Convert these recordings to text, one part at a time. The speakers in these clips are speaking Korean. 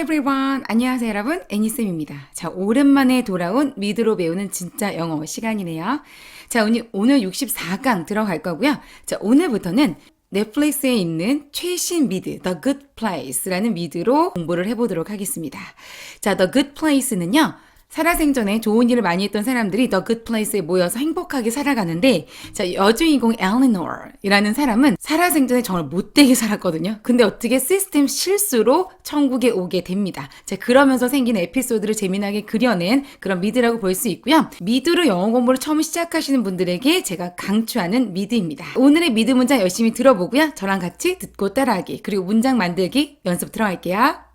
everyone. 안녕하세요, 여러분. 애니쌤입니다. 자, 오랜만에 돌아온 미드로 배우는 진짜 영어 시간이네요. 자, 오늘, 오늘 64강 들어갈 거고요. 자, 오늘부터는 넷플릭스에 있는 최신 미드, The Good Place라는 미드로 공부를 해보도록 하겠습니다. 자, The Good Place는요, 살아생전에 좋은 일을 많이 했던 사람들이 The Good Place에 모여서 행복하게 살아가는데 자 여주인공 엘리노어이라는 사람은 살아생전에 정말 못되게 살았거든요. 근데 어떻게 시스템 실수로 천국에 오게 됩니다. 자 그러면서 생긴 에피소드를 재미나게 그려낸 그런 미드라고 볼 수 있고요. 미드로 영어 공부를 처음 시작하시는 분들에게 제가 강추하는 미드입니다. 오늘의 미드 문장 열심히 들어보고요. 저랑 같이 듣고 따라하기 그리고 문장 만들기 연습 들어갈게요.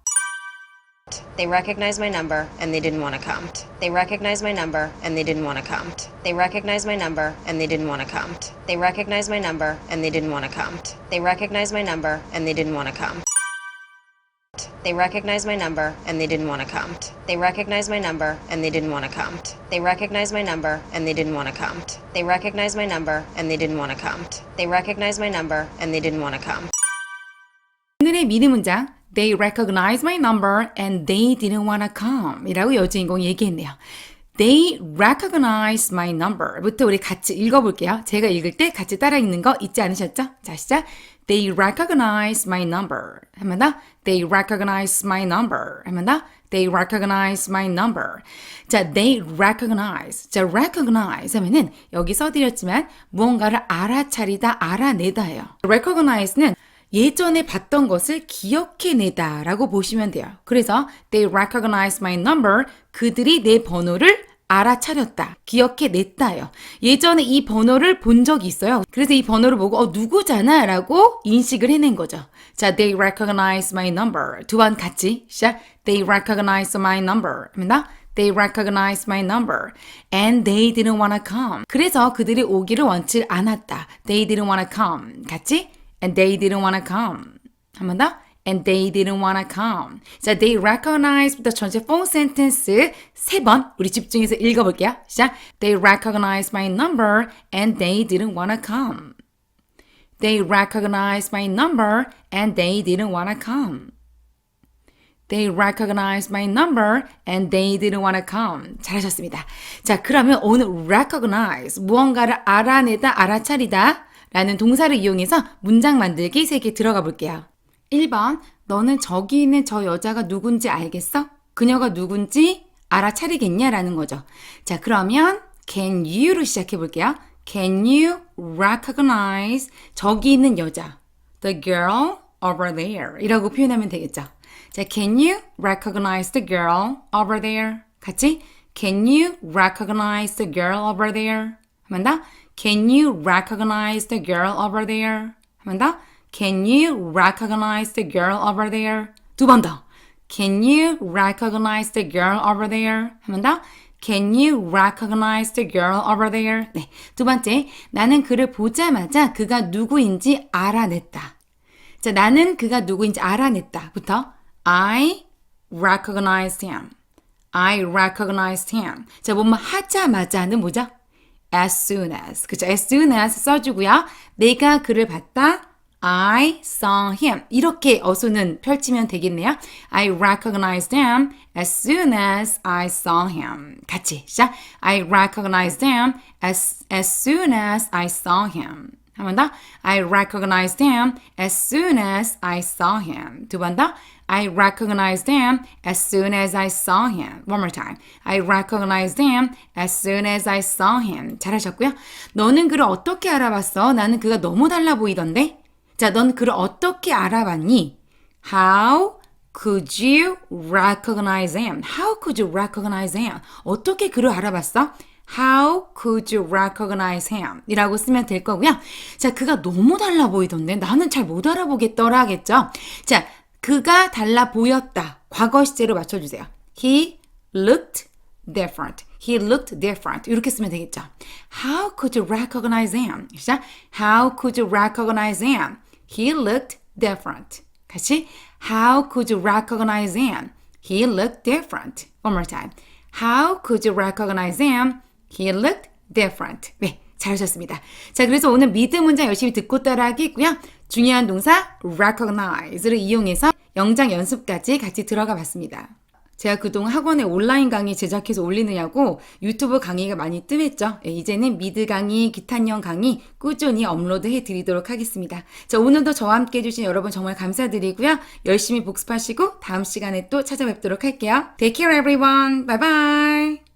They recognized my number and they didn't want to come. They recognized my number and they didn't want to come. They recognized my number and they didn't want to come. They recognized my number and they didn't want to come. They recognized my number and they didn't want to come. They recognized my number and they didn't want to come. They recognized my number and they didn't want to come. They recognized my number and they didn't want to come. They recognized my number and they didn't want to come. They recognized my number and they didn't want to come. 오늘의 미드 문장 They recognize my number and they didn't wanna come 이라고 여주인공이 얘기했네요. They recognize my number 부터 우리 같이 읽어볼게요. 제가 읽을 때 같이 따라 읽는 거 잊지 않으셨죠? 자 시작 They recognize my number 한번 더 They recognize my number 한번 더 They recognize my number. 자, they recognize. 자, recognize 하면은 여기 써드렸지만 무언가를 알아차리다, 알아내다예요. recognize는 예전에 봤던 것을 기억해내다 라고 보시면 돼요. 그래서 they recognize my number. 그들이 내 번호를 알아차렸다. 기억해냈다요. 예전에 이 번호를 본 적이 있어요. 그래서 이 번호를 보고 어 누구잖아 라고 인식을 해낸 거죠. 자, they recognize my number. 두 번 같이 시작. They recognize my number. 합니다. They recognize my number. And they didn't wanna come. 그래서 그들이 오기를 원치 않았다. They didn't wanna come. 같이 and they didn't wanna come. 한 번 더. And they didn't wanna come. 자, they recognize부터 전체 full sentence 세 번 우리 집중해서 읽어볼게요. 시작. They recognize my number and they didn't wanna come. They recognize my number and they didn't wanna come. They recognize my number and they didn't wanna come. 잘하셨습니다. 자, 그러면 오늘 recognize, 무언가를 알아내다, 알아차리다 라는 동사를 이용해서 문장 만들기 3개 들어가 볼게요. 1번, 너는 저기 있는 저 여자가 누군지 알겠어? 그녀가 누군지 알아차리겠냐? 라는 거죠. 자, 그러면 can you로 시작해 볼게요. Can you recognize 저기 있는 여자? The girl over there. 이라고 표현하면 되겠죠. 자, can you recognize the girl over there? 같이 Can you recognize the girl over there? 한번 더. Can you recognize the girl over there? 한 번 더. Can you recognize the girl over there? 두 번 더. Can you recognize the girl over there? 한 번 더. Can you recognize the girl over there? 네. 두 번째. 나는 그를 보자마자 그가 누구인지 알아냈다. 자, 나는 그가 누구인지 알아냈다. 부터 I recognized him. I recognized him. 자, 뭐뭐 하자마자는 뭐죠? As soon as. 그죠? as soon as 써주고요. 내가 그를 봤다. I saw him. 이렇게 어수는 펼치면 되겠네요. I recognized him as soon as I saw him. 같이 시작. I recognized him as, as soon as I saw him. 한 번 더. I recognized him as soon as I saw him. 두 번 더. I recognized him as soon as I saw him. One more time. I recognized him as soon as I saw him. 잘하셨고요. 너는 그를 어떻게 알아봤어? 나는 그가 너무 달라 보이던데? 자, 넌 그를 어떻게 알아봤니? How could you recognize him? How could you recognize him? 어떻게 그를 알아봤어? How could you recognize him? 이라고 쓰면 될 거고요. 자, 그가 너무 달라 보이던데 나는 잘 못 알아보겠더라 하겠죠? 자, 그가 달라 보였다. 과거 시제로 맞춰주세요. He looked different. He looked different. 이렇게 쓰면 되겠죠. How could you recognize him? 시작. How could you recognize him? He looked different. 같이 How could you recognize him? He looked different. One more time. How could you recognize him? He looked different. 네, 잘하셨습니다. 자, 그래서 오늘 미드 문장 열심히 듣고 따라하기 있고요. 중요한 동사 recognize를 이용해서 영장 연습까지 같이 들어가 봤습니다. 제가 그동안 학원에 온라인 강의 제작해서 올리느냐고 유튜브 강의가 많이 뜸했죠. 예, 이제는 미드 강의, 기타형 강의 꾸준히 업로드 해 드리도록 하겠습니다. 자, 오늘도 저와 함께 해주신 여러분 정말 감사드리고요. 열심히 복습하시고 다음 시간에 또 찾아뵙도록 할게요. Take care everyone. Bye bye.